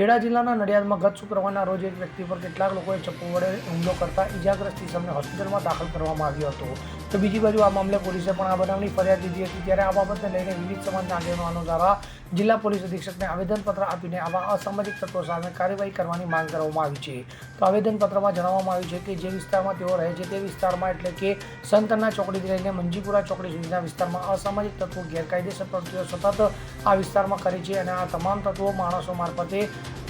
ખેડા જિલ્લાના નડિયાદમાં ગત શુક્રવારના રોજ એક વ્યક્તિ પર કેટલાક લોકોએ ચપ્પુ વડે હુમલો કરતા ઇજાગ્રસ્ત ઇસમને હોસ્પિટલમાં દાખલ કરવામાં આવ્યો હતો. તો બીજી બાજુ આ મામલે પોલીસે પણ આ બનાવની ફરિયાદ લીધી હતી. ત્યારે આ બાબતને લઈને વિવિધ સમાજના આગેવાનો દ્વારા જિલ્લા પોલીસ અધિક્ષકને આવેદનપત્ર આપીને આવા અસામાજિક તત્વો સામે કાર્યવાહી કરવાની માંગ કરવામાં આવી છે. તો આવેદનપત્રમાં જણાવવામાં આવ્યું છે કે જે વિસ્તારમાં તેઓ રહે છે તે વિસ્તારમાં એટલે કે સંતના ચોકડીથી લઈને મંજીપુરા ચોકડી સુધીના વિસ્તારમાં અસામાજિક તત્વો, ગેરકાયદેસર પ્રવૃત્તિઓ સતત આ વિસ્તારમાં કરે છે અને આ તમામ તત્વો માણસો મારફતે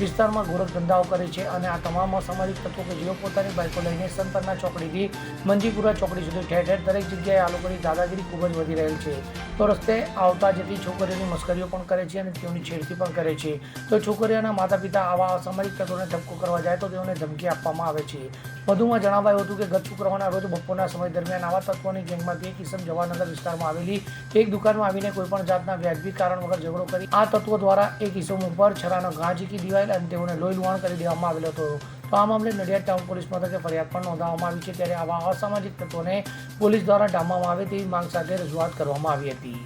વિસ્તારમાં ગોરખ ધંધાઓ કરે છે અને આ તમામ અસામાજિક તત્વો કે જેઓ પોતાની બાઇકો લઈને સંતના ચોકડીથી મંજીપુરા ચોકડી સુધી ઠેર ઠેર દરેક જગ્યાએ આ લોકોની દાદાગીરી ખૂબ જ વધી રહેલ છે. તો રસ્તે આવતા જતી છોકરીઓની મસ્કરીઓ પણ કરે છે અને તેઓની છેડતી પણ કરે છે. તો છોકરીઓના માતા પિતા આવા અસામાજિક તત્વોને ધક્કો કરવા જાય તો તેઓને ધમકી આપવામાં આવે છે. વધુમાં જણાવાયું હતું કે ગત શુક્રવારના રોજ બપોરના સમય દરમિયાન આવા તત્વોની ગેંગમાંથી એક ઇસમ જવાનગર વિસ્તારમાં આવેલી એક દુકાનમાં આવીને કોઈપણ જાતના વ્યાજબી કારણ વગર ઝઘડો કરી આ તત્વો દ્વારા એક ઇસમ ઉપર છરાનો ઘા ઝીકી દેવાયેલ અને તેઓને લોહી લુહાણ કરી દેવામાં આવેલો હતો. તો આ મામલે નડિયાદ ટાઉન પોલીસ મથકે ફરિયાદ પણ નોંધાવવામાં આવી છે. ત્યારે આવા અસામાજિક તત્વોને પોલીસ દ્વારા ડામવામાં આવે તેવી માંગ સાથે રજૂઆત કરવામાં આવી હતી.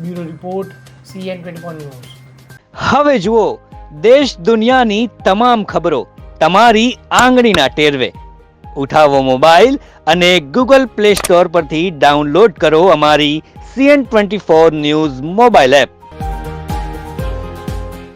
Bureau report, CN twenty news. હવે જુઓ, દેશ દુનિયાની તમામ ખબરો તમારી આંગળીના ટેરવે. ઉઠાવો મોબાઈલ અને ગૂગલ પ્લે સ્ટોર પરથી ડાઉનલોડ કરો અમારી CN twenty four news mobile app.